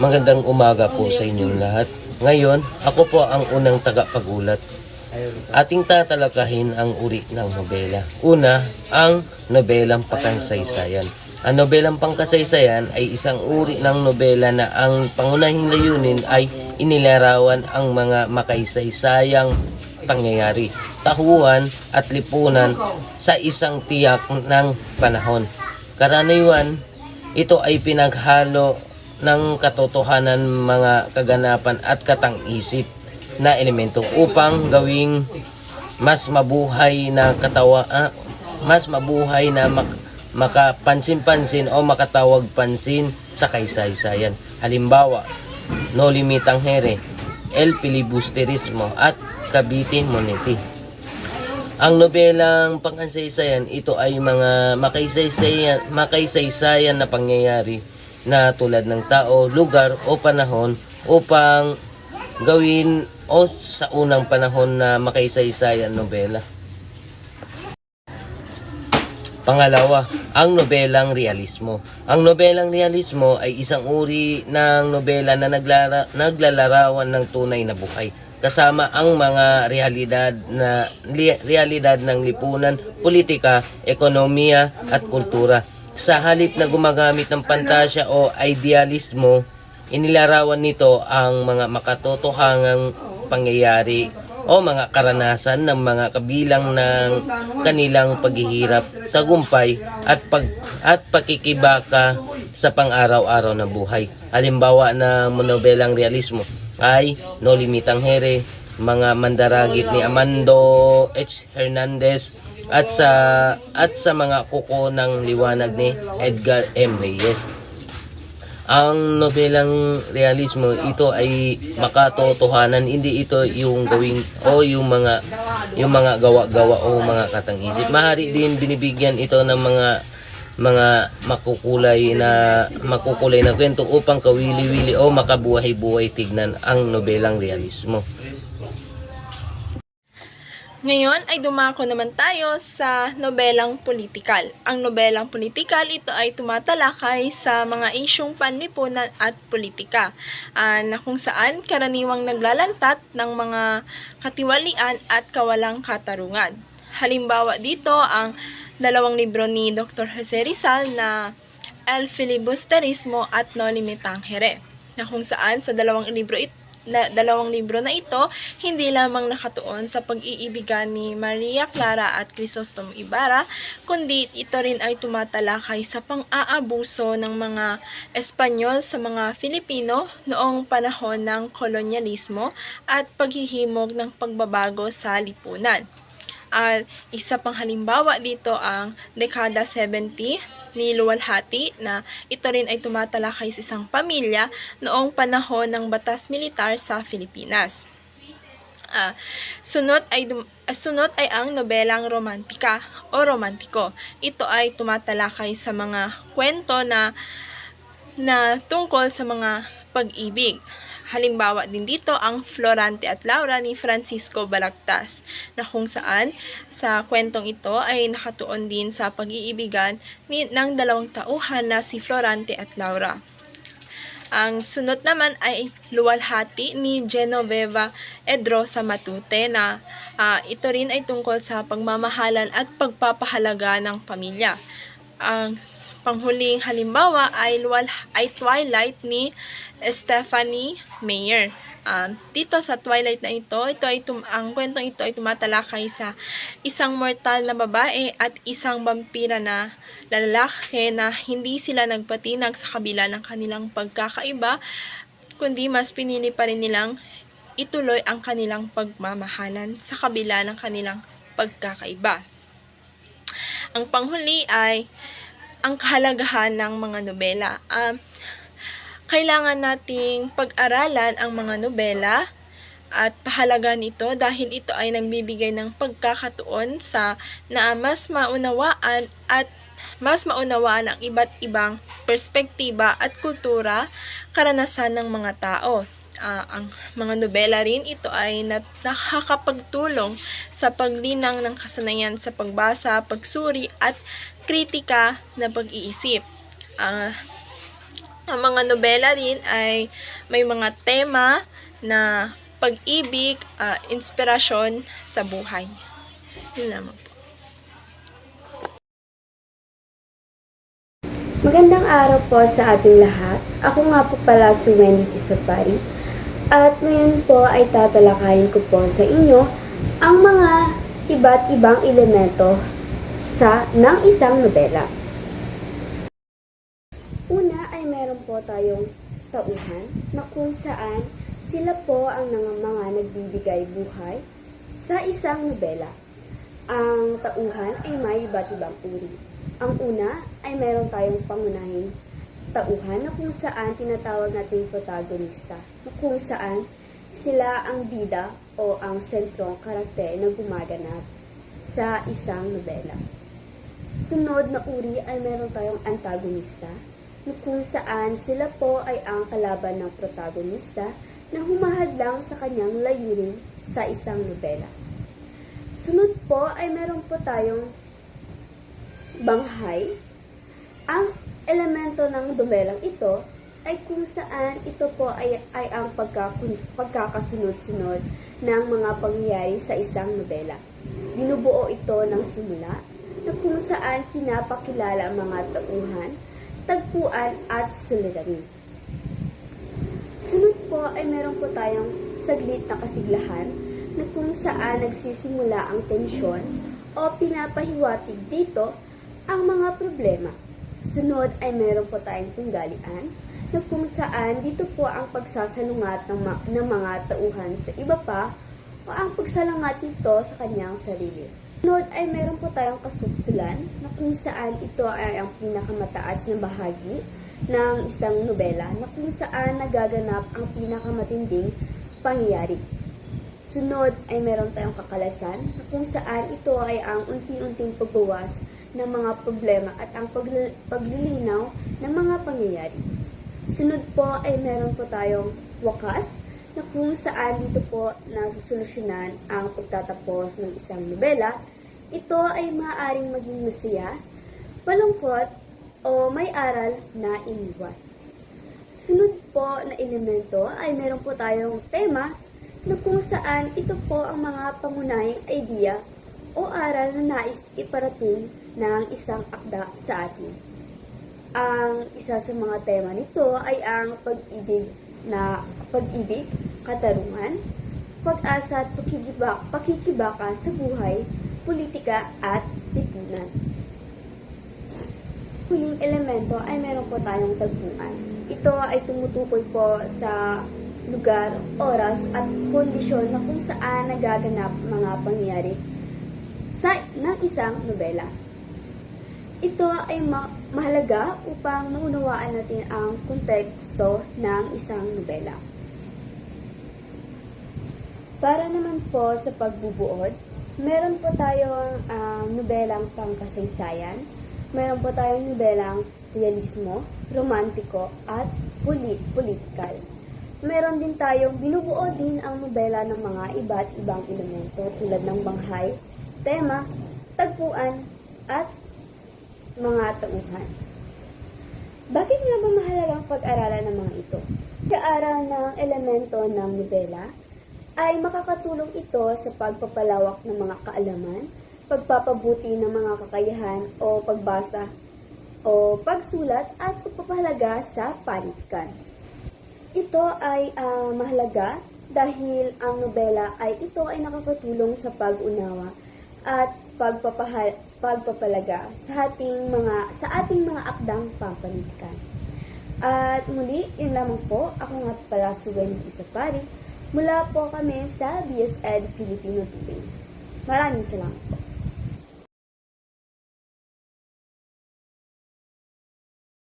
Magandang umaga po sa inyong lahat. Ngayon, ako po ang unang tagapagulat. Ating tatalakahin ang uri ng nobela. Una, ang nobelang pangkasaysayan. Ang nobelang pangkasaysayan ay isang uri ng nobela na ang pangunahing layunin ay inilarawan ang mga makaisaysayang pangyayari, tahuan at lipunan sa isang tiyak ng panahon. Karaniwan, ito ay pinaghalo ng katotohanan mga kaganapan at katang-isip na elemento upang gawing mas mabuhay na katawa ah, mas mabuhay na mak, makapansin-pansin o makatawag pansin sa kaysaysayan. Halimbawa, No Limitang Here, El Filibusterismo at Cavite Monete. Ang nobelang pangkasaysayan, ito ay mga makaysaysayan, makaysaysayan na pangyayari na tulad ng tao, lugar o panahon upang gawin o sa unang panahon na makaysaysayan nobela. Pangalawa, ang nobelang realismo. Ang nobelang realismo ay isang uri ng nobela na naglara, naglalarawan ng tunay na buhay kasama ang mga realidad na li- realidad ng lipunan, politika, ekonomiya at kultura. Sa halip na gumagamit ng pantasya o idealismo, inilarawan nito ang mga makatotohangang pangyayari o mga karanasan ng mga kabilang ng kanilang paghihirap, tagumpay at pag at pakikibaka sa pang-araw-araw na buhay. Halimbawa ng monobelang realismo ay No Limitang Here, mga mandaragit ni Amando H. Hernandez at sa at sa mga kuko ng liwanag ni Edgar M. Reyes. Ang nobelang realismo ito ay makatotohanan hindi ito yung gawing o yung mga yung mga gawa-gawa o mga katang-isip. Mahari din binibigyan ito ng mga mga makukulay na makukulay na kwento upang kawili-wili o makabuhay-buhay tignan ang nobelang realismo. Ngayon ay dumako naman tayo sa nobelang politikal. Ang nobelang politikal ito ay tumatalakay sa mga isyong panlipunan at politika ah, na kung saan karaniwang naglalantat ng mga katiwalian at kawalang katarungan. Halimbawa dito ang dalawang libro ni Dr. Jose Rizal na El Filibusterismo at No Limitang Here na kung saan sa dalawang libro ito na dalawang libro na ito hindi lamang nakatuon sa pag-iibigan ni Maria Clara at Crisostomo Ibarra, kundi ito rin ay tumatalakay sa pang-aabuso ng mga Espanyol sa mga Filipino noong panahon ng kolonyalismo at paghihimog ng pagbabago sa lipunan. At isa pang halimbawa dito ang dekada 70 ni Luwalhati na ito rin ay tumatalakay sa isang pamilya noong panahon ng batas militar sa Pilipinas. Ah, sunod ay ah, sunod ay ang nobelang romantika o romantiko. Ito ay tumatalakay sa mga kwento na na tungkol sa mga pag-ibig. Halimbawa din dito ang Florante at Laura ni Francisco Balagtas na kung saan sa kwentong ito ay nakatuon din sa pag-iibigan ni, ng dalawang tauhan na si Florante at Laura. Ang sunod naman ay Luwalhati ni Genoveva Edrosa Matute na ah, ito rin ay tungkol sa pagmamahalan at pagpapahalaga ng pamilya. Ang panghuling halimbawa ay, ay Twilight ni Stephanie Meyer. Um, dito sa Twilight na ito, ito ay tum- ang kwentong ito ay tumatalakay sa isang mortal na babae at isang vampira na lalaki na hindi sila nagpatinag sa kabila ng kanilang pagkakaiba, kundi mas pinili pa rin nilang ituloy ang kanilang pagmamahalan sa kabila ng kanilang pagkakaiba. Ang panghuli ay ang kahalagahan ng mga nobela. Um, kailangan nating pag-aralan ang mga nobela at pahalagan ito dahil ito ay nagbibigay ng pagkakatuon sa na mas maunawaan at mas maunawaan ang iba't ibang perspektiba at kultura karanasan ng mga tao. Ah, ang mga nobela rin ito ay na- nakakapagtulong sa paglinang ng kasanayan sa pagbasa, pagsuri at kritika na pag-iisip. Ah, Ang mga nobela rin ay may mga tema na pag-ibig, ah, inspirasyon sa buhay. Yun lamang po. Magandang araw po sa ating lahat. Ako nga po pala si Wendy Isapari. At ngayon po ay tatalakayin ko po sa inyo ang mga iba't ibang elemento sa ng isang nobela. Una ay meron po tayong tauhan na kung saan sila po ang mga nagbibigay buhay sa isang nobela. Ang tauhan ay may iba't ibang uri. Ang una ay meron tayong pangunahing tauhan na kung saan tinatawag nating protagonista, na kung saan sila ang bida o ang sentrong karakter na gumaganap sa isang nobela. Sunod na uri ay meron tayong antagonista, na kung saan sila po ay ang kalaban ng protagonista na humahadlang sa kanyang layunin sa isang nobela. Sunod po ay meron po tayong banghay. Ang elemento ng nobelang ito ay kung saan ito po ay, ay ang pagkakun, pagkakasunod-sunod ng mga pangyayari sa isang nobela. Binubuo ito ng simula na kung saan pinapakilala ang mga tauhan, tagpuan at suliranin. Sunod po ay meron po tayong saglit na kasiglahan na kung saan nagsisimula ang tensyon o pinapahiwatig dito ang mga problema. Sunod ay meron po tayong tunggalian na kung saan dito po ang pagsasalungat ng, ma- ng mga tauhan sa iba pa o ang pagsalangat nito sa kanyang sarili. Sunod ay meron po tayong kasuktulan na kung saan ito ay ang pinakamataas na bahagi ng isang nobela na kung saan nagaganap ang pinakamatinding pangyayari. Sunod ay meron tayong kakalasan na kung saan ito ay ang unti-unting pagbawas ng mga problema at ang pagl- paglilinaw ng mga pangyayari. Sunod po ay meron po tayong wakas na kung saan dito po nasusolusyonan ang pagtatapos ng isang nobela. Ito ay maaaring maging masaya, malungkot, o may aral na iniwan. Sunod po na elemento ay meron po tayong tema na kung saan ito po ang mga pangunahing idea o aral na nais iparating ng isang akda sa atin. Ang isa sa mga tema nito ay ang pag-ibig na pag-ibig, katarungan, pag-asa at pakikibaka, pakikibaka sa buhay, politika at lipunan. Huling elemento ay meron po tayong tagpuan. Ito ay tumutukoy po sa lugar, oras at kondisyon na kung saan nagaganap mga pangyayari sa ng isang nobela. Ito ay ma- mahalaga upang maunawaan natin ang konteksto ng isang nobela. Para naman po sa pagbubuod, meron po tayong ah, nobelang pangkasaysayan, meron po tayong nobelang realismo, romantiko, at puli- politikal. Meron din tayong binubuo din ang nobela ng mga iba't ibang elemento tulad ng banghay, tema, tagpuan, at mga tauhan. Bakit nga ba mahalagang pag-aralan ng mga ito? Pag-aaral ng elemento ng nobela ay makakatulong ito sa pagpapalawak ng mga kaalaman, pagpapabuti ng mga kakayahan o pagbasa o pagsulat at pagpapahalaga sa panitikan. Ito ay ah, mahalaga dahil ang nobela ay ito ay nakakatulong sa pag-unawa at pagpapahal, pagpapalaga sa ating mga sa ating mga akdang pampanitikan. At muli, yun lamang po. Ako nga pala si Wendy Isapari. Mula po kami sa BSED Filipino TV. Maraming salamat po.